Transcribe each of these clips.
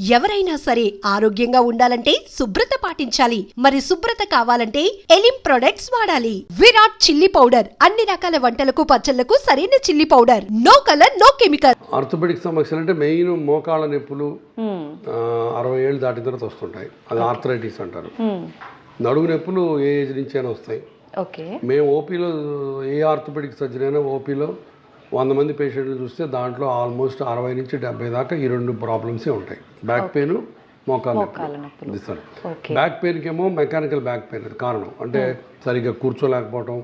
ఎవరైనా సరే ఆరోగ్యంగా ఉండాలంటే శుభ్రత పాటించాలి. మరి శుభ్రత కావాలంటే ఎలిం ప్రొడక్ట్స్ వాడాలి. Virat chilli powder. అన్ని రకాల వంటలకు పచ్చళ్ళకు సరైన chilli powder. No colour no chemical. Orthopaedic సమస్యలు అంటే మెయిన్ మోకాళ్ళ నొప్పులు ఆ, అరవై ఏళ్ళు దాటిన తర్వాత వస్తుంటాయి. అది ఆర్థరైటిస్ అంటారు. నడుము నొప్పులు ఏ ఏజ్ నుంచి అయినా వస్తాయి. ఓకే. మేము ఓపీలో ఏ ఆర్థోపెడిక్ సర్జరీ అయినా ఓపీలో వంద మంది పేషెంట్లు చూస్తే దాంట్లో ఆల్మోస్ట్ అరవై నుంచి డెబ్బై దాకా ఈ రెండు ప్రాబ్లమ్సే ఉంటాయి. Back pain sir okay. Back పెయిన్కి ఏమో మెకానికల్ బ్యాక్ పెయిన్ అది కారణం. అంటే సరిగ్గా కూర్చోలేకపోవటం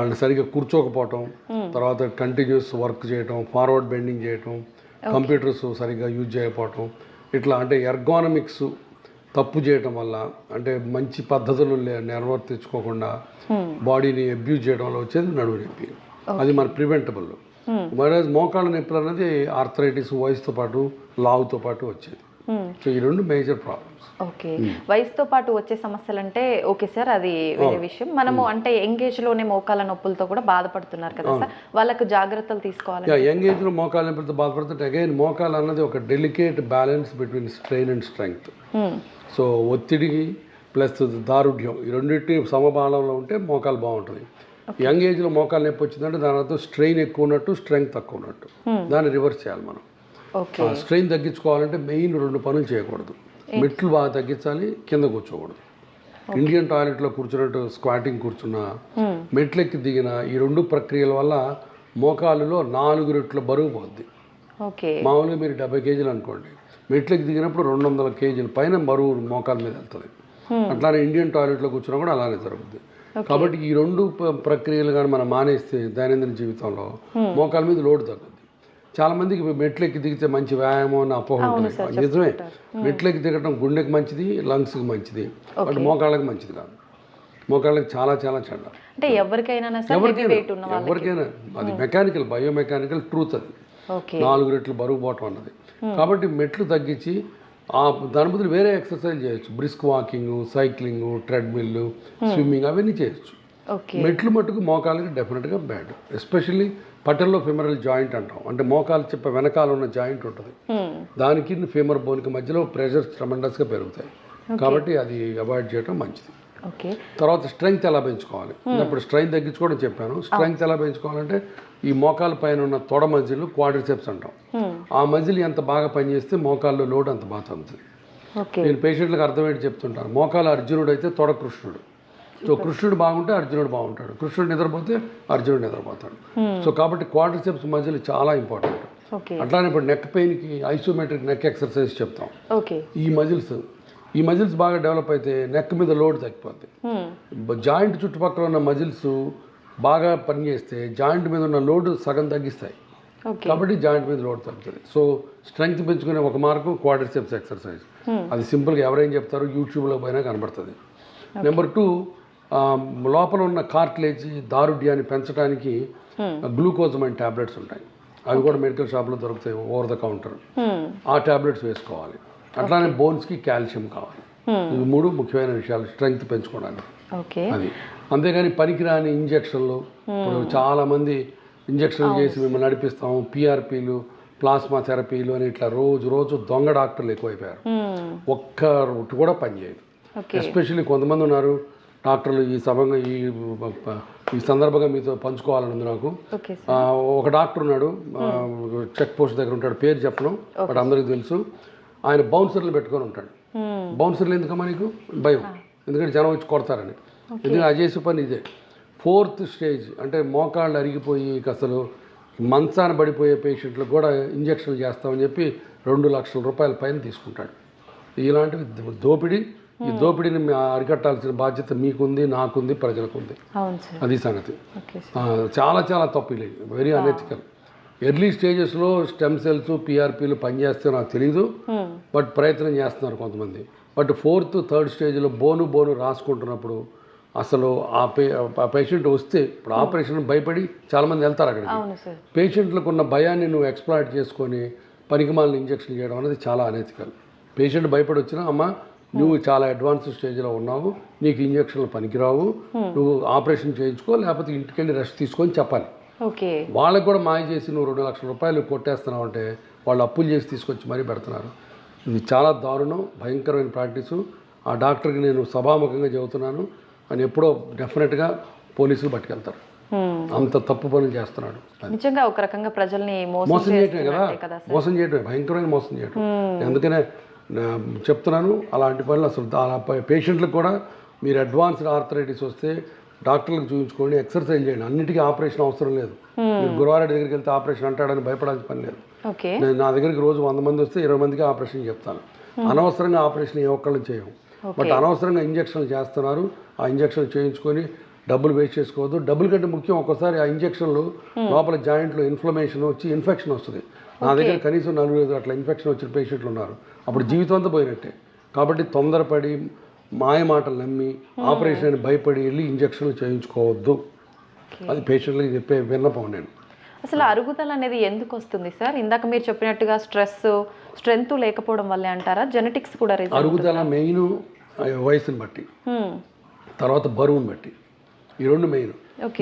అంటే సరిగ్గా కూర్చోకపోవటం తర్వాత కంటిన్యూస్ వర్క్ చేయటం ఫార్వర్డ్ బెండింగ్ చేయటం కంప్యూటర్స్ సరిగ్గా యూజ్ చేయకపోవటం ఇట్లా అంటే ఎర్గానమిక్స్ తప్పు చేయటం వల్ల అంటే మంచి పద్ధతులు నిర్వర్తించుకోకుండా బాడీని అబ్యూజ్ చేయడం వల్ల వచ్చేది నడుము నొప్పి. అది మన ప్రివెంటబుల్ వైరస్ మోకాళ్ళ నొప్పులు అనేది ఆర్థరైటిస్ వయసుతో పాటు లావుతో పాటు వచ్చేది. సో ఈ రెండు మేజర్ ప్రాబ్లమ్స్ ఓకే వయసుతో పాటు వచ్చే సమస్యలు అంటే ఓకే సార్ అది వేరే విషయం. మనము అంటే ఎంగేజ్లోనే మోకాల నొప్పులతో కూడా బాధపడుతున్నారు కదా సార్ వాళ్ళకు జాగ్రత్తలు తీసుకోవాలి యా యంగ్ ఏజ్లో మోకాళ్ళ నొప్పులతో బాధపడుతుంటే అగైన్ మోకాలు అన్నది ఒక delicate balance between strain and strength so ఒత్తిడికి ప్లస్ దారుఢ్యం ఈ రెండింటి సమబాలంలో ఉంటే మోకాలు బాగుంటుంది. యంగ్ ఏజ్లో మోకాలు నొప్పి వచ్చిందంటే దాని అర్థం స్ట్రెయిన్ ఎక్కువ ఉన్నట్టు స్ట్రెంగ్త్ తక్కువ ఉన్నట్టు. దాన్ని రివర్స్ చేయాలి మనం. స్ట్రెయిన్ తగ్గించుకోవాలంటే మెయిన్ రెండు పనులు చేయకూడదు. మెట్లు బాగా తగ్గించాలి కింద కూర్చోకూడదు. ఇండియన్ టాయిలెట్లో కూర్చున్నట్టు స్క్వాటింగ్ కూర్చున్నా మెట్లెక్కి దిగిన ఈ రెండు ప్రక్రియల వల్ల మోకాలులో నాలుగు రెట్ల బరువు పోద్ది. మామూలుగా మీరు డెబ్బై కేజీలు అనుకోండి. మెట్లకి దిగినప్పుడు రెండు వందల కేజీల పైన బరువు మోకాల మీద వెళ్తుంది. అట్లానే ఇండియన్ టాయిలెట్లో కూర్చున్నా కూడా అలానే జరుగుద్ది. కాబట్టి ఈ రెండు ప్రక్రియలు కానీ మనం మానేస్తే దైనందిన జీవితంలో మోకాల మీద లోడ్ తగ్గుద్ది. చాలా మందికి మెట్లెక్కి దిగితే మంచి వ్యాయామం అని అపోహ ఉంటుంది నిజమే. మెట్లెక్కి దిగడం గుండెకి మంచిది లంగ్స్కి మంచిది బట్ మోకాళ్ళకి మంచిది కాదు. మోకాళ్ళకి చాలా చాలా చెడ్డ. అంటే ఎవరికైనా వాళ్ళకి. ఎవరికైనా అది మెకానికల్ బయోమెకానికల్ ట్రూత్ అది. నాలుగు రెట్లు బరువు పోవటం అన్నది. కాబట్టి మెట్లు తగ్గించి దాని బదులు వేరే ఎక్సర్సైజ్ చేయొచ్చు. Brisk walking cycling treadmill swimming అవన్నీ చేయొచ్చు. మెట్లు మట్టుకు మోకాలకి డెఫినెట్గా బ్యాడ్. ఎస్పెషల్లీ పటల్లో ఫెమరల్ జాయింట్ అంటాం. అంటే మోకాలు చెప్పే వెనకాల ఉన్న జాయింట్ ఉంటుంది. దానికి ఫేమర్ బోన్కి మధ్యలో ప్రెషర్స్ ట్రమండస్గా పెరుగుతాయి. కాబట్టి అది అవాయిడ్ చేయడం మంచిది. తర్వాత స్ట్రెంగ్త్ ఎలా పెంచుకోవాలి? ఇప్పుడు స్ట్రెంగ్త్ తగ్గించుకోవడం చెప్పాను. స్ట్రెంగ్త్ ఎలా పెంచుకోవాలంటే ఈ మోకాల పైన ఉన్న తొడ మజిల్ క్వాడ్రిసెప్స్ అంటాం. ఆ మజిల్ ఎంత బాగా పనిచేస్తే మోకాల్లో లోడ్ అంత బాగా తగ్గుతుంది. నేను పేషెంట్లకు అర్థమయ్యేది చెప్తుంటాను. మోకాలు అర్జునుడు అయితే తొడ కృష్ణుడు. సో కృష్ణుడు బాగుంటే అర్జునుడు బాగుంటాడు. కృష్ణుడు నిద్రపోతే అర్జునుడు నిద్రపోతాడు. సో కాబట్టి క్వాడ్రిసెప్స్ మజిల్ చాలా ఇంపార్టెంట్ అట్లానే ఇప్పుడు నెక్ పెయిన్కి ఐసోమెట్రిక్ నెక్ ఎక్సర్సైజ్ చెప్తాం. ఈ మజిల్స్ ఈ మజిల్స్ బాగా డెవలప్ అయితే నెక్ మీద లోడ్ తగ్గిపోద్ది. జాయింట్ చుట్టుపక్కల ఉన్న మజిల్స్ బాగా పనిచేస్తే జాయింట్ మీద ఉన్న లోడ్ సగం తగ్గిస్తాయి. కాబట్టి జాయింట్ మీద లోడ్ తగ్గుతుంది. సో స్ట్రెంగ్త్ పెంచుకునే ఒక మార్గం క్వాడ్రిసెప్స్ ఎక్సర్సైజ్. అది సింపుల్గా ఎవరైనా చెప్తారో? యూట్యూబ్లో పోయినా కనబడుతుంది. నెంబర్ టూ లోపల ఉన్న కార్ట్లేజ్ దారుఢ్యాన్ని పెంచడానికి గ్లూకోజమైన్ టాబ్లెట్స్ ఉంటాయి. అవి కూడా మెడికల్ షాప్లో దొరుకుతాయి ఓవర్ ద కౌంటర్. ఆ టాబ్లెట్స్ వేసుకోవాలి. అట్లానే బోన్స్కి కాల్షియం కావాలి. ఇవి మూడు ముఖ్యమైన విషయాలు స్ట్రెంగ్త్ పెంచుకోవడానికి. అది. అంతేగాని పనికిరాని ఇంజక్షన్లు. ఇప్పుడు చాలా మంది ఇంజక్షన్ చేసి మిమ్మల్ని నడిపిస్తాం పిఆర్పీలు ప్లాస్మా థెరపీలు అని ఇట్లా రోజు రోజు దొంగ డాక్టర్లు ఎక్కువైపోయారు. ఒక్క రూట్ కూడా పనిచేయదు ఎస్పెషల్లీ కొంతమంది ఉన్నారు డాక్టర్లు ఈ సభంగా ఈ ఈ సందర్భంగా మీతో పంచుకోవాలని ఉంది నాకు ఒక డాక్టర్ ఉన్నాడు చెక్ పోస్ట్ దగ్గర ఉంటాడు పేరు చెప్పడం బట్ అందరికీ తెలుసు. ఆయన బౌన్సర్లు పెట్టుకొని ఉంటాడు. బౌన్సర్లు ఎందుకమ్మా నీకు? భయం. ఎందుకంటే జనం వచ్చి కొడతారని. ఎందుకంటే అది చేసే పని ఇదే. ఫోర్త్ స్టేజ్ అంటే మోకాళ్ళు అరిగిపోయి అసలు మంచాన పడిపోయే పేషెంట్లకు కూడా ఇంజక్షన్లు చేస్తామని చెప్పి రెండు లక్షల రూపాయల పైన తీసుకుంటాడు. ఇలాంటివి దోపిడీ ఈ దోపిడీని అరికట్టాల్సిన బాధ్యత మీకుంది నాకుంది ప్రజలకు ఉంది అవును సార్. అది సంగతి. చాలా చాలా తప్పు ఇది. వెరీ అనెథికల్ ఎర్లీ స్టేజెస్లో స్టెమ్ సెల్స్ పిఆర్పీలు పనిచేస్తే నాకు తెలియదు బట్ ప్రయత్నం చేస్తున్నారు కొంతమంది. బట్ ఫోర్త్ థర్డ్ స్టేజ్లో బోను బోను రాసుకుంటున్నప్పుడు అసలు ఆ పేషెంట్ వస్తే ఇప్పుడు ఆపరేషన్ భయపడి చాలామంది వెళ్తారు అక్కడికి. పేషెంట్లకు ఉన్న భయాన్ని నువ్వు ఎక్స్ప్లాయిట్ చేసుకొని పనికిమాలిన ఇంజక్షన్ చేయడం అనేది చాలా అనెథికల్ పేషెంట్ భయపడి వచ్చినా అమ్మ నువ్వు చాలా అడ్వాన్స్ స్టేజ్లో ఉన్నావు నీకు ఇంజక్షన్లు పనికిరావు నువ్వు ఆపరేషన్ చేయించుకో లేకపోతే ఇంటికి వెళ్ళి రెస్ట్ తీసుకొని చెప్పాలి. వాళ్ళకి కూడా మాయ చేసి నువ్వు రెండు లక్షల రూపాయలు కొట్టేస్తున్నావు అంటే వాళ్ళు అప్పులు చేసి తీసుకొచ్చి మరీ పెడుతున్నారు. ఇది చాలా దారుణం భయంకరమైన ప్రాక్టీసు. ఆ డాక్టర్కి నేను సభాముఖంగా చెబుతున్నాను. అని ఎప్పుడో డెఫినెట్గా పోలీసులు పట్టుకెళ్తారు. అంత తప్పు పనులు చేస్తున్నాడు. నిజంగా ఒక రకంగా ప్రజల్ని మోసం చేయటమే కదా? మోసం చేయటమే భయంకరమైన మోసం చేయటం. అందుకనే చెప్తున్నాను అలాంటి పనులు అసలు అలా పేషెంట్లకు కూడా మీరు అడ్వాన్స్డ్ ఆర్థరైటిస్ వస్తే డాక్టర్లకు చూపించుకోండి ఎక్సర్సైజ్ చేయండి. అన్నిటికీ ఆపరేషన్ అవసరం లేదు. మీరు గురువారెడ్డి దగ్గరికి వెళ్తే ఆపరేషన్ అంటాడని భయపడాల్సిన పని లేదు. నేను నా దగ్గరికి రోజు వంద మంది వస్తే ఇరవై మందికి ఆపరేషన్ చెప్తాను. అనవసరంగా ఆపరేషన్ ఏ ఒక్కళ్ళు చేయము. బట్ అనవసరంగా ఇంజక్షన్లు చేస్తున్నారు. ఆ ఇంజక్షన్ చేయించుకొని డబ్బులు వేస్ట్ చేసుకోవద్దు. డబ్బుల కంటే ముఖ్యం ఒక్కోసారి ఆ ఇంజక్షన్లు లోపల జాయింట్లో ఇన్ఫ్లమేషన్ వచ్చి ఇన్ఫెక్షన్ వస్తుంది. నా దగ్గర కనీసం నలుగురు అట్లా ఇన్ఫెక్షన్ వచ్చిన పేషెంట్లు ఉన్నారు. అప్పుడు జీవితం అంతా పోయినట్టే. కాబట్టి తొందరపడి మాయ మాటలు నమ్మి ఆపరేషన్ అని భయపడి వెళ్ళి ఇంజక్షన్లు చేయించుకోవద్దు. అది పేషెంట్లకి చెప్పే విన్నపం నేను. అసలు అరుగుదల అనేది ఎందుకు వస్తుంది సార్? ఇందాక మీరు చెప్పినట్టుగా స్ట్రెస్ స్ట్రెంగ్త్ లేకపోవడం వల్లే అంటారా? జెనెటిక్స్ కూడా అరుగుదల మెయిన్ వయసుని బట్టి. తర్వాత బరువుని బట్టి. ఈ రెండు మెయిన్.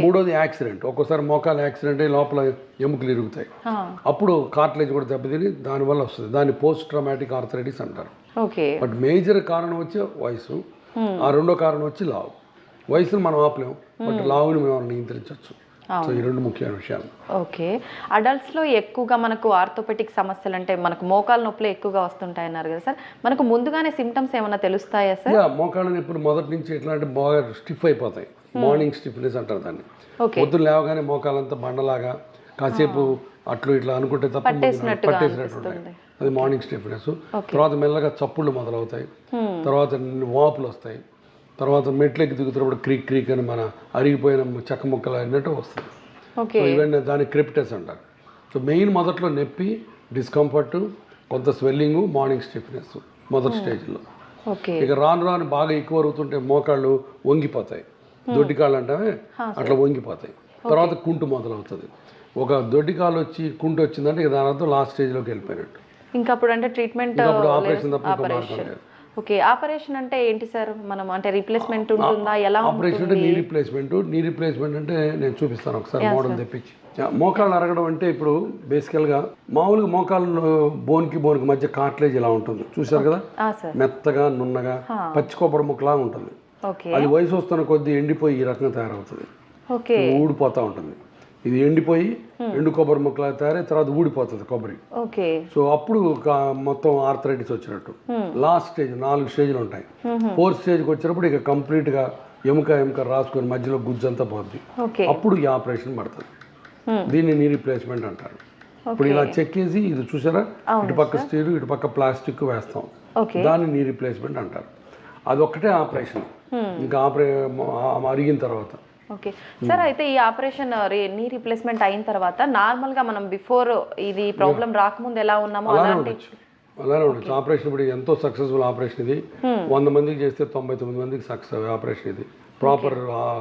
మూడోది యాక్సిడెంట్. ఒక్కోసారి మోకాలు యాక్సిడెంట్ అయ్యి లోపల ఎముకలు ఇరుగుతాయి. అప్పుడు కార్టిలేజ్ కూడా దెబ్బతిని దానివల్ల వస్తుంది. దాన్ని పోస్ట్ ట్రామాటిక్ ఆర్థరైటిస్ అంటారు. బట్ మేజర్ కారణం వచ్చి వయసు. ఆ రెండో కారణం వచ్చి లావు. వయసును మనం ఆపలేం బట్ లావుని మనం నియంత్రించవచ్చు. సో ఈ రెండు ముఖ్యమైన విషయాలు. ఓకే. అడల్ట్స్లో ఎక్కువగా మనకు ఆర్థోపెటిక్ సమస్యలు అంటే మనకు మోకాలు నొప్పులు ఎక్కువగా వస్తుంటాయి అన్నారు కదా సార్. మనకు ముందుగానే సిమ్టమ్స్ ఏమైనా తెలుస్తాయా సార్? యా మోకాళ్ళ నొప్పులు మొదటి నుంచి ఎట్లా అంటే బాగా స్టిఫ్ అయిపోతాయి. మార్నింగ్ స్టిఫ్నెస్ అంటారు దాన్ని. పొద్దున్న లేవగానే మోకాలంతా బండలాగా కాసేపు అట్లు ఇట్లా అనుకుంటే తప్ప పట్టేసినట్టు ఉంటాయి. అది మార్నింగ్ స్టిఫ్నెస్. తర్వాత మెల్లగా చప్పుళ్ళు మొదలవుతాయి. తర్వాత వాపులు వస్తాయి. తర్వాత మెట్లెక్కి దిగుతున్నప్పుడు క్రీక్ క్రీక్ అని మన అరిగిపోయిన చెక్క ముక్కలు అన్నట్టు ఓకే. సో ఇవన్నీ దాన్ని క్రిప్టెస్ అంటారు. సో మెయిన్ మొదట్లో నొప్పి డిస్కంఫర్ట్ కొంత స్వెల్లింగ్ మార్నింగ్ స్టిఫ్నెస్ మొదటి స్టేజ్లో ఇక రాను రాను బాగా ఎక్కువ అరుగుతుంటే మోకాళ్ళు వంగిపోతాయి. దొడ్డికాళ్ళు అంటే అట్లా వంగిపోతాయి. తర్వాత కుంటు మొదలవుతుంది. ఒక దొడ్డికాలు వచ్చి కుంటు వచ్చిందంటే ఇక దాని అర్థం లాస్ట్ స్టేజ్లోకి వెళ్ళిపోయినట్టు. ఇంకా అప్పుడు అంటే ట్రీట్మెంట్ ఆపరేషన్ తప్ప మార్గం లేదు. ఓకే ఆపరేషన్ అంటే ఏంటి సార్? మనం అంటే రీప్లేస్మెంట్ ఉంటుందా? ఎలా ఆపరేషన్ అంటే నీ రీప్లేస్మెంట్ నీ రీప్లేస్మెంట్ అంటే నేను చూపిస్తాను ఒకసారి మోడల్ తెప్పించి. మోకాళ్ళు అరగడం అంటే ఇప్పుడు బేసికల్గా మామూలుగా మోకాళ్ళు బోన్కి బోన్కి మధ్య కార్ట్లేజ్ ఇలా ఉంటుంది. చూశారు కదా? మెత్తగా నున్నగా పచ్చి కొబ్బరి ముక్కలా ఉంటుంది. అది వయసు వస్తున్న కొద్దీ ఎండిపోయి ఈ రకంగా తయారవుతుంది. ఊడిపోతూ ఉంటుంది. ఇది ఎండిపోయి ఎండు కొబ్బరి ముక్కలా తయారై తర్వాత ఊడిపోతుంది కొబ్బరి. సో అప్పుడు మొత్తం ఆర్థరైటిస్ వచ్చినట్టు. లాస్ట్ స్టేజ్ నాలుగు స్టేజ్లు ఉంటాయి. ఫోర్త్ స్టేజ్కి వచ్చినప్పుడు ఇక కంప్లీట్గా ఎముక ఎముక రాసుకొని మధ్యలో గుజ్జంతా పోద్ది. అప్పుడు ఈ ఆపరేషన్ పడుతుంది. దీన్ని నీ రీప్లేస్మెంట్ అంటారు. ఇప్పుడు ఇలా చెక్కేసి ఇది చూసారా? ఇటుపక్క స్టీల్ ఇటుపక్క ప్లాస్టిక్ వేస్తాం. దాన్ని నీ రీప్లేస్మెంట్ అంటారు. అదొక్కటే ఆపరేషన్. ఇంకా ఆపరే అరిగిన తర్వాత. ఓకే. సార్ అయితే ఈ ఆపరేషన్ నీ రీప్లేస్మెంట్ అయిన తర్వాత నార్మల్గా మనం బిఫోర్ ఇది ప్రాబ్లం రాకముందు ఎలా ఉన్నామో అలాంటి ఉండొచ్చు. అలానే ఉండొచ్చు. ఆపరేషన్ ఇప్పుడు ఎంతో సక్సెస్ఫుల్ ఆపరేషన్ ఇది. వంద మందికి చేస్తే తొంభై తొమ్మిది మందికి సక్సెస్ ఆపరేషన్ ఇది. ప్రాపర్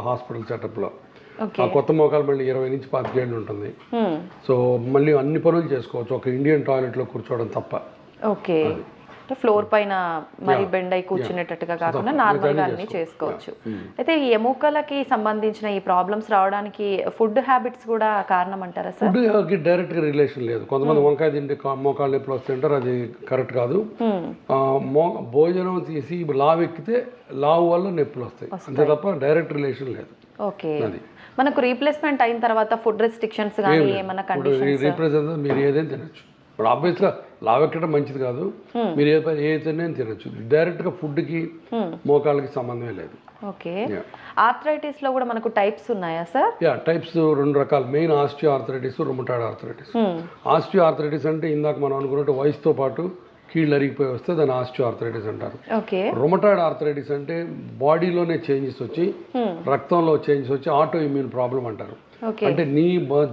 హాస్పిటల్ సెటప్లో. ఆ కొత్త మోకాలు మళ్ళీ ఇరవై నుంచి పాతికేళ్ళు ఉంటుంది. సో మళ్ళీ అన్ని పనులు చేసుకోవచ్చు. ఒక ఇండియన్ టాయిలెట్లో కూర్చోవడం తప్ప. ఓకే ఫ్లోర్ పైన మరి బెండ్ అయి కూర్చునేటట్టుగా కాకుండా నార్మల్గా అన్ని చేసుకోవచ్చు. అయితే ఈ ఎముకలకి సంబంధించిన ఈ ప్రాబ్లమ్స్ రావడానికి ఫుడ్ హ్యాబిట్స్ కూడా కారణం అంటారా సార్ ఫుడ్కి డైరెక్ట్గా రిలేషన్ లేదు. కొంతమంది వంకాయ తింటే మోకాళ్ళ నొప్పులు వస్తుంటారు అది కరెక్ట్ కాదు. మో భోజనం తీసి లావు ఎక్కితే లావు వల్ల నొప్పులు వస్తాయి. అంతే తప్ప డైరెక్ట్ రిలేషన్ లేదు. ఓకే. మనకు రీప్లేస్మెంట్ అయిన తర్వాత ఫుడ్ రెస్ట్రిక్షన్స్ కానీ ఏమైనా ఇప్పుడు కండిషన్ రీప్రజెంట్ మీరు ఏదైనా తినచ్చు. ఇప్పుడు ఆబ్వియస్గా లావు ఎక్కడం మంచిది కాదు. మీరు ఏ పని ఏ తినే తినచ్చు డైరెక్ట్గా ఫుడ్కి మోకాళ్ళకి సంబంధమే లేదు. ఓకే. ఆర్థరైటిస్లో కూడా మనకు టైప్స్ ఉన్నాయా సార్ యా టైప్స్ రెండు రకాలు. Main osteo arthritis rheumatoid arthritis osteo arthritis అంటే ఇందాక మనం అనుకున్నట్టు వయసుతో పాటు కీళ్ళు అరిగిపోయి వస్తే దాన్ని ఆస్టియో ఆర్థరైటిస్ అంటారు. ఓకే. రొమటాయిడ్ ఆర్థరైటిస్ అంటే బాడీలోనే చేంజెస్ వచ్చి రక్తంలో చేంజెస్ వచ్చి ఆటో ఇమ్యూన్ ప్రాబ్లం అంటారు అంటే నీ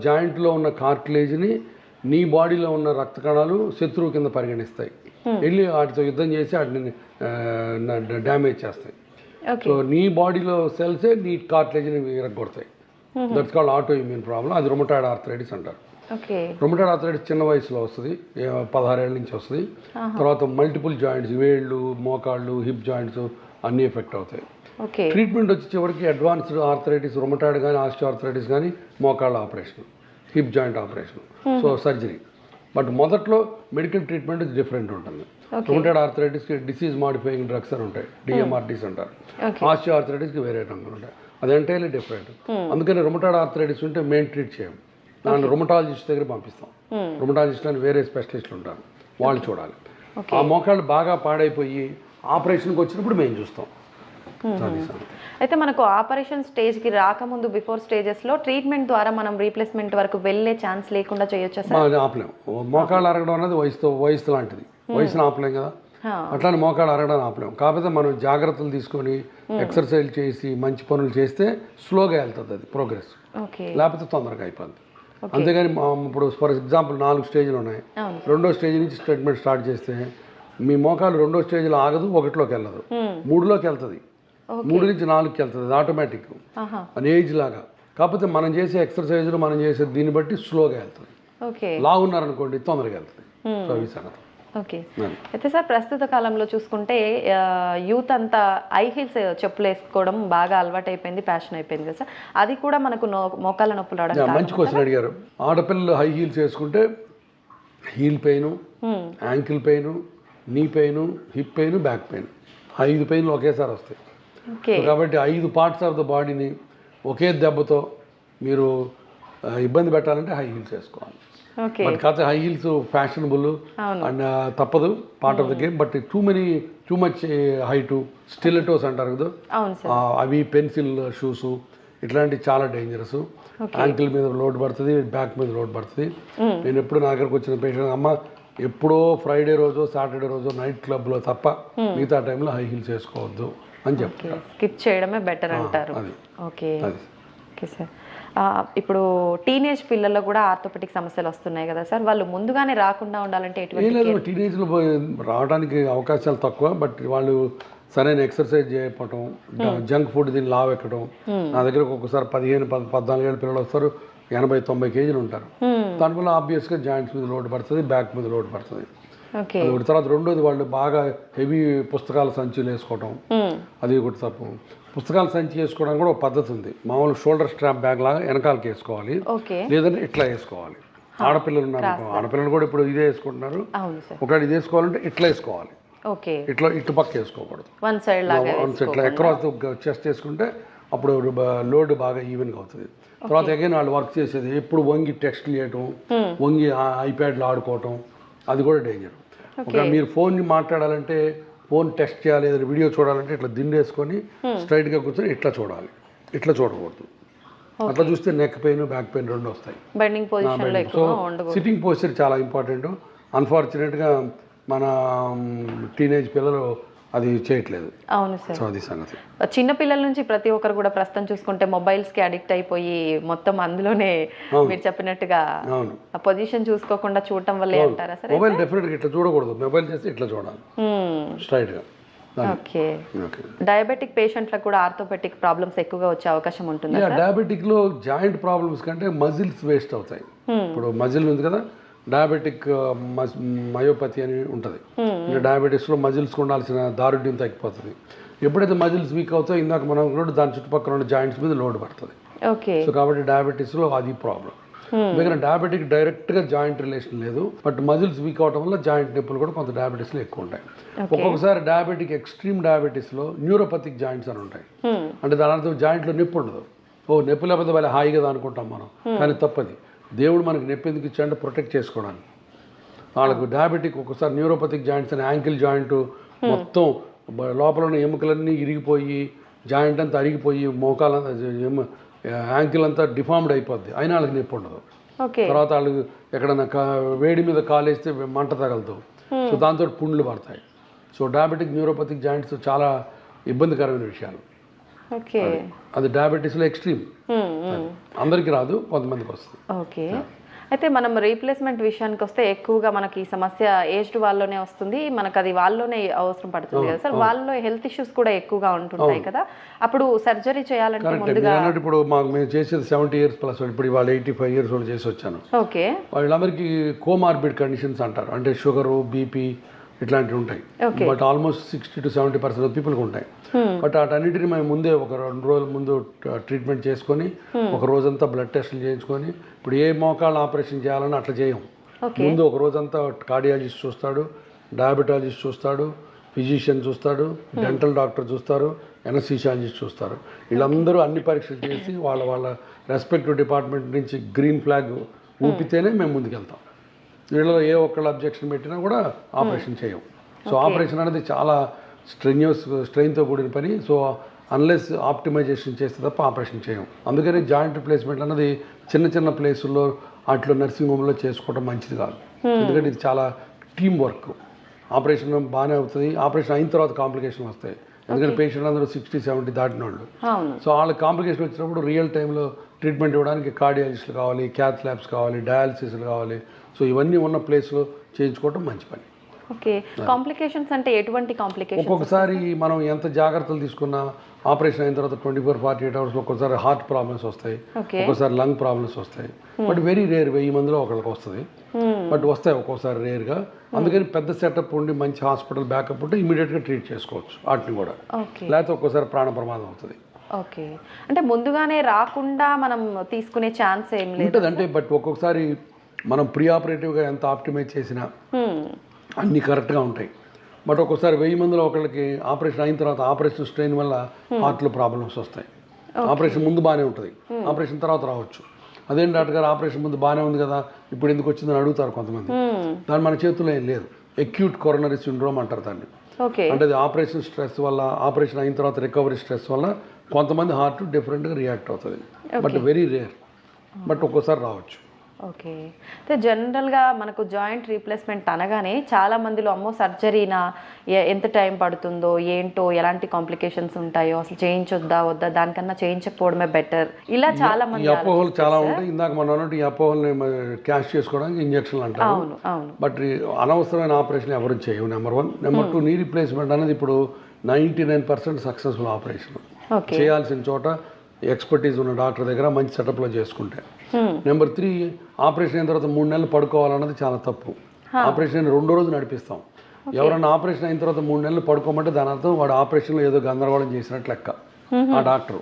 జాయింట్లో ఉన్న కార్టిలేజ్ని నీ బాడీలో ఉన్న రక్త కణాలు శత్రువు కింద పరిగణిస్తాయి. వెళ్ళి వాటితో యుద్ధం చేసి వాటిని డ్యామేజ్ చేస్తాయి. సో నీ బాడీలో సెల్సే నీ కార్టిలేజ్ని విరగొడతాయి that's called auto immune problem అది రొమటాయిడ్ ఆర్థరైటిస్ అంటారు. రొమటాయిడ్ ఆర్థరైటిస్ చిన్న వయసులో వస్తుంది. పదహారేళ్ళ నుంచి వస్తుంది. తర్వాత మల్టిపుల్ జాయింట్స్ వేళ్ళు మోకాళ్ళు హిప్ జాయింట్స్ అన్నీ ఎఫెక్ట్ అవుతాయి. ట్రీట్మెంట్ వచ్చి చివరికి అడ్వాన్స్డ్ ఆర్థరైటిస్ రొమటాయిడ్ కానీ ఆస్టియో ఆర్థరైటిస్ కానీ మోకాళ్ళ operation hip joint operation. So surgery. But మొదట్లో మెడికల్ ట్రీట్మెంట్ డిఫరెంట్ ఉంటుంది. రొమటైడ్ ఆర్థరైటిస్కి డిసీజ్ మాడిఫైయింగ్ డ్రగ్స్ అని ఉంటాయి. డిఎంఆర్టీస్ అంటారు. Okay. ఆస్టియో ఆర్థరైటిస్కి వేరే రంగులు ఉంటాయి. అది ఎంటైర్లీ డిఫరెంట్ అందుకని రొమటాయిడ్ ఆర్థరైటిస్ ఉంటే మేము ట్రీట్ చేయం. దాన్ని రొమటాలజిస్ట్ దగ్గర పంపిస్తాం. రొమటాలజిస్ట్ అని వేరే స్పెషలిస్టులు ఉంటారు. వాళ్ళు చూడాలి. ఆ మోకాళ్ళు బాగా పాడైపోయి ఆపరేషన్కి వచ్చినప్పుడు మేము చూస్తాం. అయితే మనకు ఆపరేషన్ స్టేజ్కి రాకముందు బిఫోర్ స్టేజెస్లో ట్రీట్మెంట్ ద్వారా మనం రీప్లేస్మెంట్ వరకు వెళ్ళే ఛాన్స్ లేకుండా చేయొచ్చా సార్? ఆపలేం. మోకాళ్ళు అరగడం అనేది వయసుతో వయసు లాంటిది. వయసును ఆపలేం కదా? అట్లానే మోకాళ్ళు అరగడం ఆపలేం. కాకపోతే మనం జాగ్రత్తలు తీసుకొని ఎక్సర్సైజ్ చేసి మంచి పనులు చేస్తే స్లోగా వెళ్తుంది అది ప్రోగ్రెస్. ఓకే. లేకపోతే తొందరగా అయిపోద్ది. అంతేగాని ఇప్పుడు ఫర్ ఎగ్జాంపుల్ నాలుగు స్టేజ్లు ఉన్నాయి. రెండో స్టేజ్ నుంచి ట్రీట్మెంట్ స్టార్ట్ చేస్తే మీ మోకాలు రెండో స్టేజ్లో ఆగదు ఒకటిలోకి వెళ్ళదు. మూడులోకి వెళ్తుంది. మూడు నుంచి నాలుగుకి వెళ్తుంది ఆటోమేటిక్ అని ఏజ్ లాగా. కాకపోతే మనం చేసే ఎక్సర్సైజులు మనం చేసే దీన్ని బట్టి స్లోగా వెళ్తుంది. ఉన్నారనుకోండి తొందరగా వెళ్తుంది. సో ఈ సంగతి ఓకే. అయితే సార్ ప్రస్తుత కాలంలో చూసుకుంటే యూత్ అంతా ఐ హీల్స్ చెప్పులు వేసుకోవడం బాగా అలవాటు అయిపోయింది ప్యాషన్ అయిపోయింది కదా సార్. అది కూడా మనకు నో మోకాళ్ళ నొప్పులు రావడం మంచి క్వశ్చన్ అడిగారు. ఆడపిల్లలు హై హీల్స్ వేసుకుంటే heel pain ankle pain knee pain hip pain back pain ఐదు పెయిన్లు ఒకేసారి వస్తాయి. కాబట్టి ఐదు పార్ట్స్ ఆఫ్ ద బాడీని ఒకే దెబ్బతో మీరు ఇబ్బంది పెట్టాలంటే హై హీల్స్ వేసుకోవాలి. బట్ కాకపోతే హై హీల్స్ ఫ్యాషనబుల్ అండ్ తప్పదు part of the game but too many too much height stilettos అంటారు కదా. అవి పెన్సిల్ షూస్ ఇట్లాంటివి చాలా డేంజరస్ యాంకిల్ మీద లోడ్ పడుతుంది బ్యాక్ మీద లోడ్ పడుతుంది. నేను ఎప్పుడు నా దగ్గరకు వచ్చిన పేషెంట్ అమ్మ ఎప్పుడో ఫ్రైడే రోజు సాటర్డే రోజు నైట్ క్లబ్లో తప్ప మిగతా టైంలో హై హీల్స్ వేసుకోవద్దు. అని చెప్తాను స్కిప్ చేయడమే బెటర్ అంటారు. ఓకే. Okay sir. ఇప్పుడు టీనేజ్ పిల్లల్లో కూడా ఆర్థోపెటిక్ సమస్యలు వస్తున్నాయి కదా సార్. వాళ్ళు ముందుగానే రాకుండా ఉండాలంటే ఎటువంటి టీనేజ్లో రావడానికి అవకాశాలు తక్కువ బట్ వాళ్ళు సరైన ఎక్సర్సైజ్ చేయకపోవటం జంక్ ఫుడ్ దీన్ని లావ్ ఎక్కడం. నా దగ్గర ఒక్కొక్కసారి పదిహేను పద్ పద్నాలుగేళ్ళ పిల్లలు వస్తారు ఎనభై తొంభై కేజీలు ఉంటారు. దానివల్ల ఆబ్వియస్గా జాయింట్స్ మీద లోడ్ పడుతుంది బ్యాక్ మీద లోడ్ పడుతుంది. అది ఒకటి తర్వాత రెండోది వాళ్ళు బాగా హెవీ పుస్తకాల సంచులు వేసుకోవడం అది ఒకటి తప్పు. పుస్తకాల సంచి వేసుకోవడానికి కూడా ఒక పద్ధతి ఉంది. మామూలు షోల్డర్ స్ట్రాప్ బ్యాగ్ లాగా వెనకాలకి వేసుకోవాలి. లేదంటే ఇట్లా వేసుకోవాలి. ఆడపిల్లలు ఉన్నారు ఆడపిల్లలు కూడా ఇప్పుడు ఇదే వేసుకుంటున్నారు. ఒకవేళ ఇది వేసుకోవాలంటే ఇట్లా వేసుకోవాలి. ఇట్లా ఇటు పక్క వేసుకోకూడదు. వన్ సైడ్ అక్రాస్ చెస్ట్ వేసుకుంటే అప్పుడు లోడ్ బాగా ఈవెన్గా అవుతుంది. తర్వాత అగైన్ వాళ్ళు వర్క్ చేసేది ఎప్పుడు వంగి టెక్స్ట్ చేయటం వంగి ఐప్యాడ్లో ఆడుకోవటం అది కూడా డేంజర్ ఒక మీరు ఫోన్ మాట్లాడాలంటే ఫోన్ టెస్ట్ చేయాలి ఏదైనా వీడియో చూడాలంటే ఇట్లా దిండేసుకొని స్ట్రైట్గా కూర్చొని ఇట్లా చూడాలి. ఇట్లా చూడకూడదు. అట్లా చూస్తే నెక్ పెయిన్ బ్యాక్ పెయిన్ రెండు వస్తాయి. సో సిట్టింగ్ పోస్చర్ చాలా ఇంపార్టెంట్. అన్ఫార్చునేట్గా మన టీనేజ్ పిల్లలు అది చేయట్లేదు. అవును సార్. సో అది సంగతి. చిన్న పిల్లల నుంచి ప్రతి ఒక్కరు కూడా ప్రస్తుతం చూసుకుంటే మొబైల్స్కి అడిక్ట్ అయిపోయి మొత్తం అందులోనే మీరు చెప్పినట్టుగా ఆ పొజిషన్ చూసుకోకుండా చూడటం వల్లే అంటారా సరే? మొబైల్ డెఫినెట్గా ఇట్లా చూడకూడదు. మొబైల్ చేస్తే ఇట్లా చూడాలి. స్ట్రైట్గా. ఓకే. ఓకే. డయాబెటిక్ పేషెంట్లకు కూడా ఆర్థోపెటిక్ ప్రాబ్లమ్స్ ఎక్కువగా వచ్చే అవకాశం ఉంటుందా యా డయాబెటిక్లో జాయింట్ ప్రాబ్లమ్స్ కంటే మజిల్స్ వేస్ట్ అవుతాయి. ఇప్పుడు మజిల్ ఉంది కదా డయాబెటిక్ మయోపతి అని ఉంటుంది. అంటే డయాబెటీస్లో మజిల్స్కి ఉండాల్సిన దారుఢ్యం తగ్గిపోతుంది. ఎప్పుడైతే మజిల్స్ వీక్ అవుతాయో ఇందాక మనం కూడా దాని చుట్టుపక్కల ఉన్న జాయింట్స్ మీద లోడ్ పడుతుంది. ఓకే. సో కాబట్టి డయాబెటీస్లో అది ప్రాబ్లం. ఎందుకంటే డయాబెటిక్ డైరెక్ట్గా జాయింట్ రిలేషన్ లేదు బట్ మజిల్స్ వీక్ అవడం వల్ల జాయింట్ నొప్పులు కూడా కొంత డయాబెటీస్లో ఎక్కువ ఉంటాయి. ఒక్కొక్కసారి డయాబెటిక్ ఎక్స్ట్రీమ్ డయాబెటీస్లో న్యూరోపతిక్ జాయింట్స్ అని ఉంటాయి. అంటే దాని అర్థం జాయింట్లో నొప్పి ఉండదు. ఓ నొప్పి లేకపోతే వాళ్ళ హాయిగా అనుకుంటాం మనం. కానీ తప్పది. దేవుడు మనకి నొప్పి ఎందుకు ఇచ్చాడంటే ప్రొటెక్ట్ చేసుకోవడానికి. వాళ్ళకు డయాబెటిక్ ఒక్కసారి న్యూరోపతిక్ జాయింట్స్ అని యాంకిల్ జాయింట్ మొత్తం బ- లోపల ఉన్న ఎముకలన్నీ ఇరిగిపోయి జాయింట్ అంతా అరిగిపోయి మోకాలంతా ఎమ- యాంకిల్ అంతా డిఫార్మ్డ్ అయిపోద్ది. అయినా వాళ్ళకి నొప్పి ఉండదు. తర్వాత వాళ్ళు ఎక్కడన్నా కా వేడి మీద కాలేస్తే మంట తగలదు. సో దాంతో పుండ్లు పడతాయి. సో డయాబెటిక్ న్యూరోపతిక్ జాయింట్స్ చాలా ఇబ్బందికరమైన విషయాలు. ఓకే. అది. డయాబెటీస్లో ఎక్స్ట్రీమ్ అందరికీ రాదు కొంతమందికి వస్తుంది. ఓకే. అయితే మనం రీప్లేస్మెంట్ విషయానికి వస్తే ఎక్కువగా మనకి ఈ సమస్య ఏజ్డ్ వాళ్ళలోనే వస్తుంది. మనకు అది వాళ్ళలోనే అవసరం పడుతుంది కదా సార్. వాళ్ళలో హెల్త్ ఇష్యూస్ కూడా ఎక్కువగా ఉంటుంటాయి కదా. అప్పుడు సర్జరీ చేయాలంటే అన్నట్టు ఇప్పుడు మాకు మేము చేసేది సెవెంటీ ఇయర్స్ ప్లస్ ఇప్పుడు ఇవాళ ఎయిటీ ఫైవ్ ఇయర్స్ వాళ్ళు చేసి వచ్చాను. ఓకే. వాళ్ళందరికీ కోమార్బిడ్ కండిషన్స్ అంటారు. అంటే షుగరు బీపీ ఇట్లాంటివి ఉంటాయి. But almost sixty to seventy percent పీపుల్కి ఉంటాయి. బట్ వాటన్నిటిని మేము ముందే ఒక రెండు రోజుల ముందు ట్రీట్మెంట్ చేసుకొని ఒక రోజంతా బ్లడ్ టెస్టులు చేయించుకొని ఇప్పుడు ఏ మోకాళ్ళ ఆపరేషన్ చేయాలని అట్లా చేయం. ముందు ఒక రోజంతా కార్డియాలజిస్ట్ చూస్తాడు డయాబెటాలజిస్ట్ చూస్తాడు ఫిజిషియన్ చూస్తాడు డెంటల్ డాక్టర్ చూస్తారు ఎనస్థీషియాలజిస్ట్ చూస్తారు. వీళ్ళందరూ అన్ని పరీక్షలు చేసి వాళ్ళ వాళ్ళ రెస్పెక్టివ్ డిపార్ట్మెంట్ నుంచి గ్రీన్ ఫ్లాగ్ ఊపితేనే మేము ముందుకెళ్తాం. వీళ్ళలో ఏ ఒక్కళ్ళు అబ్జెక్షన్ పెట్టినా కూడా ఆపరేషన్ చేయం సో ఆపరేషన్ అనేది చాలా స్ట్రెన్యూస్ స్ట్రెయిన్తో కూడిన పని. సో అన్లెస్ ఆప్టిమైజేషన్ చేస్తే తప్ప ఆపరేషన్ చేయం అందుకని జాయింట్ రిప్లేస్మెంట్ అన్నది చిన్న చిన్న ప్లేసుల్లో అట్లా నర్సింగ్ హోమ్లో చేసుకోవడం మంచిది కాదు. ఎందుకంటే ఇది చాలా టీం వర్క్ ఆపరేషన్ బాగానే అవుతుంది. ఆపరేషన్ అయిన తర్వాత కాంప్లికేషన్ వస్తాయి. ఎందుకంటే పేషెంట్ అందరూ సిక్స్టీ సెవెంటీ దాటిన వాళ్ళు సో వాళ్ళకి కాంప్లికేషన్ వచ్చినప్పుడు రియల్ టైంలో ట్రీట్మెంట్ ఇవ్వడానికి కార్డియాలజిస్టులు కావాలి క్యాత్ ల్యాబ్స్ కావాలి డయాలసిస్లు కావాలి. సో ఇవన్నీ ఉన్న ప్లేస్లో చేయించుకోవడం మంచి పని. ఓకే. కాంప్లికేషన్స్ అంటే ఎటువంటి కాంప్లికేషన్ ఒక్కొక్కసారి మనం ఎంత జాగ్రత్తలు తీసుకున్నా ఆపరేషన్ అయిన తర్వాత twenty four forty eight hours ఒక్కోసారి హార్ట్ ప్రాబ్లమ్స్ వస్తాయి. ఒక్కోసారి లంగ్ ప్రాబ్లమ్స్ వస్తాయి. బట్ వెరీ రేర్ వెయ్యి మందిలో ఒకరికి వస్తుంది. బట్ వస్తాయి ఒక్కోసారి రేర్గా. అందుకని పెద్ద సెటప్ ఉండి మంచి హాస్పిటల్ బ్యాకప్ ఉంటే ఇమీడియట్గా ట్రీట్ చేసుకోవచ్చు వాటిని కూడా. లేకపోతే ఒక్కోసారి ప్రాణ ప్రమాదం అవుతుంది. ఓకే. అంటే ముందుగానే రాకుండా మనం తీసుకునే ఛాన్స్ ఏం లేదు. అంటే బట్ ఒక్కొక్కసారి మనం ప్రీ ఆపరేటివ్గా ఎంత ఆప్టిమైజ్ చేసినా. అన్నీ కరెక్ట్గా ఉంటాయి. బట్ ఒక్కోసారి వెయ్యి మందిలో ఒకళ్ళకి ఆపరేషన్ అయిన తర్వాత ఆపరేషన్ స్ట్రెయిన్ వల్ల హార్ట్లో ప్రాబ్లమ్స్ వస్తాయి. ఆపరేషన్ ముందు బాగానే ఉంటుంది. ఆపరేషన్ తర్వాత రావచ్చు. అదేం డాక్టర్ గారు ఆపరేషన్ ముందు బాగానే ఉంది కదా ఇప్పుడు ఎందుకు వచ్చిందని అడుగుతారు కొంతమంది. దాని మన చేతుల్లో ఏం లేదు. ఎక్యూట్ కొరనరీ సిండ్రోమ్ అంటారు దాన్ని. అంటే అది ఆపరేషన్ స్ట్రెస్ వల్ల ఆపరేషన్ అయిన తర్వాత రికవరీ స్ట్రెస్ వల్ల కొంతమంది హార్ట్ డిఫరెంట్గా రియాక్ట్ అవుతుంది. బట్ వెరీ రేర్ బట్ ఒక్కోసారి రావచ్చు. ఓకే. అయితే జనరల్గా మనకు జాయింట్ రీప్లేస్మెంట్ అనగానే చాలా మందిలో అమ్మో సర్జరీనా? ఎంత టైం పడుతుందో? ఏంటో? ఎలాంటి కాంప్లికేషన్స్ ఉంటాయో? అసలు చేయించొద్దా? వద్దా? దానికన్నా చేయించకపోవడమే బెటర్. ఇలా చాలా మంది అపోహలు చాలా ఉంటాయి. ఇందాక మనం అన్నట్టు ఈ అపోహల్ని క్యాష్ చేసుకోవడానికి ఇంజక్షన్లు అంటారు. అవును అవును. బట్ అనవసరమైన ఆపరేషన్ ఎవరు చేయవు number one. Number two knee replacement అనేది ఇప్పుడు ninety nine percent successful operation. Okay. చేయాల్సిన చోట ఎక్స్పర్టీస్ ఉన్న డాక్టర్ దగ్గర మంచి సెటప్లో చేసుకుంటే. నెంబర్ త్రీ ఆపరేషన్ అయిన తర్వాత మూడు నెలలు పడుకోవాలన్నది చాలా తప్పు. ఆపరేషన్ అయిన రెండో రోజు నడిపిస్తాం. ఎవరైనా ఆపరేషన్ అయిన తర్వాత మూడు నెలలు పడుకోమంటే దాని అర్థం వాడు ఆపరేషన్లో ఏదో గందరగోళం చేసినట్లు లెక్క. ఆ డాక్టర్.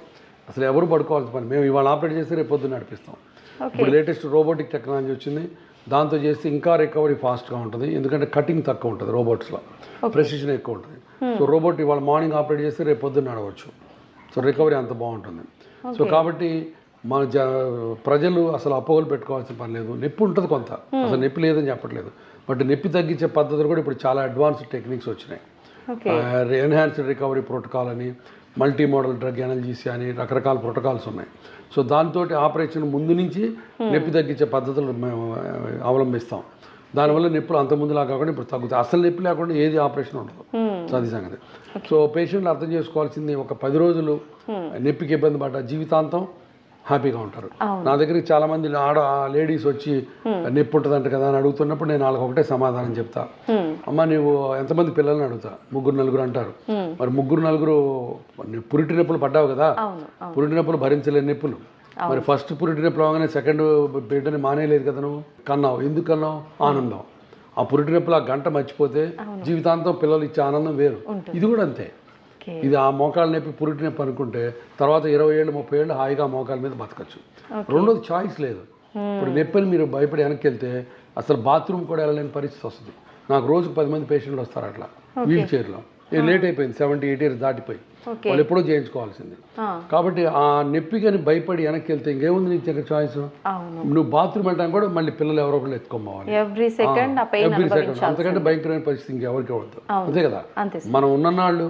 అసలు ఎవరు పడుకోవాల్సిన పని? మేము ఇవాళ ఆపరేట్ చేస్తే రేపు పొద్దున్న నడిపిస్తాం. ఇప్పుడు లేటెస్ట్ రోబోటిక్ టెక్నాలజీ వచ్చింది. దాంతో చేస్తే ఇంకా రికవరీ ఫాస్ట్గా ఉంటుంది. ఎందుకంటే కటింగ్ తక్కువ ఉంటుంది రోబోట్స్లో. ప్రెసిషన్ ఎక్కువ ఉంటుంది. సో రోబోట్ ఇవాళ మార్నింగ్ ఆపరేట్ చేస్తే రేపు పొద్దున్న నడవచ్చు. సో రికవరీ అంత బాగుంటుంది. సో కాబట్టి మన జ ప్రజలు అసలు అపోహలు పెట్టుకోవాల్సిన పని లేదు. నొప్పి ఉంటుంది కొంత. అసలు నొప్పి లేదని చెప్పట్లేదు. బట్ నొప్పి తగ్గించే పద్ధతులు కూడా ఇప్పుడు చాలా అడ్వాన్స్డ్ టెక్నిక్స్ వచ్చినాయి. ఎన్హాన్స్డ్ రికవరీ ప్రోటోకాల్ అని మల్టీ మోడల్ డ్రగ్ ఎనర్జీసీ అని రకరకాల ప్రోటోకాల్స్ ఉన్నాయి. సో దాంతో ఆపరేషన్ ముందు నుంచి నొప్పి తగ్గించే పద్ధతులు మేము అవలంబిస్తాం. దానివల్ల నొప్పులు అంత ముందులా కాకుండా ఇప్పుడు తగ్గుతాయి. అసలు నొప్పి లేకుండా ఏది ఆపరేషన్ ఉండదు. అది సంగతి. సో పేషెంట్లు అర్థం చేసుకోవాల్సింది ఒక పది రోజులు నొప్పికి ఇబ్బంది పడ్డ జీవితాంతం హ్యాపీగా ఉంటారు. నా దగ్గరికి చాలా మంది ఆడ లేడీస్ వచ్చి నొప్పి ఉంటుందంట కదా అని అడుగుతున్నప్పుడు నేను వాళ్ళకి ఒకటే సమాధానం చెప్తా. అమ్మ నువ్వు ఎంతమంది పిల్లల్ని అడుగుతా? ముగ్గురు నలుగురు అంటారు. మరి ముగ్గురు నలుగురు పురిటి నొప్పులు పడ్డావు కదా? పురిటి నొప్పులు భరించలేని నొప్పులు. మరి ఫస్ట్ పురిటి నొప్పులు అవగానే సెకండ్ బిడ్డని మానేయలేదు కదా నువ్వు? కన్నావు. ఎందుకు కన్నావు? ఆనందం. ఆ పురిటి నొప్పులు ఆ గంట మర్చిపోతే జీవితాంతం పిల్లలు ఇచ్చే ఆనందం వేరు. ఇది కూడా అంతే. ఇది ఆ మోకాళ్ళ నొప్పి పురిటి నొప్పి అనుకుంటే తర్వాత ఇరవై ఏళ్ళు ముప్పై ఏళ్ళు హాయిగా మోకాల మీద బతకచ్చు. రెండోది చాయిస్ లేదు. ఇప్పుడు నొప్పిని మీరు భయపడి వెనక్కి వెళ్తే అసలు బాత్రూమ్ కూడా వెళ్ళలేని పరిస్థితి వస్తుంది. నాకు రోజుకు పది మంది పేషెంట్లు వస్తారు అట్లా. వీల్ చైర్లో. లేట్ అయిపోయింది సెవెంటీ ఎయిట్ ఇయర్స్ దాటిపోయి. వాళ్ళు ఎప్పుడో చేయించుకోవాల్సింది. కాబట్టి ఆ నొప్పికని భయపడి వెనక్కి వెళ్తే ఇంకేముంది నీకు దగ్గర చాయిస్ నువ్వు బాత్రూమ్ వెళ్ళడానికి కూడా మళ్ళీ పిల్లలు ఎవరో ఒకళ్ళు ఎత్తుకోవాలి ఎవ్రీ సెకండ్ అంతకంటే భయంకరమైన పరిస్థితి ఇంకెవరికి అవ్వద్దు. అంతే కదా? మనం ఉన్ననాళ్ళు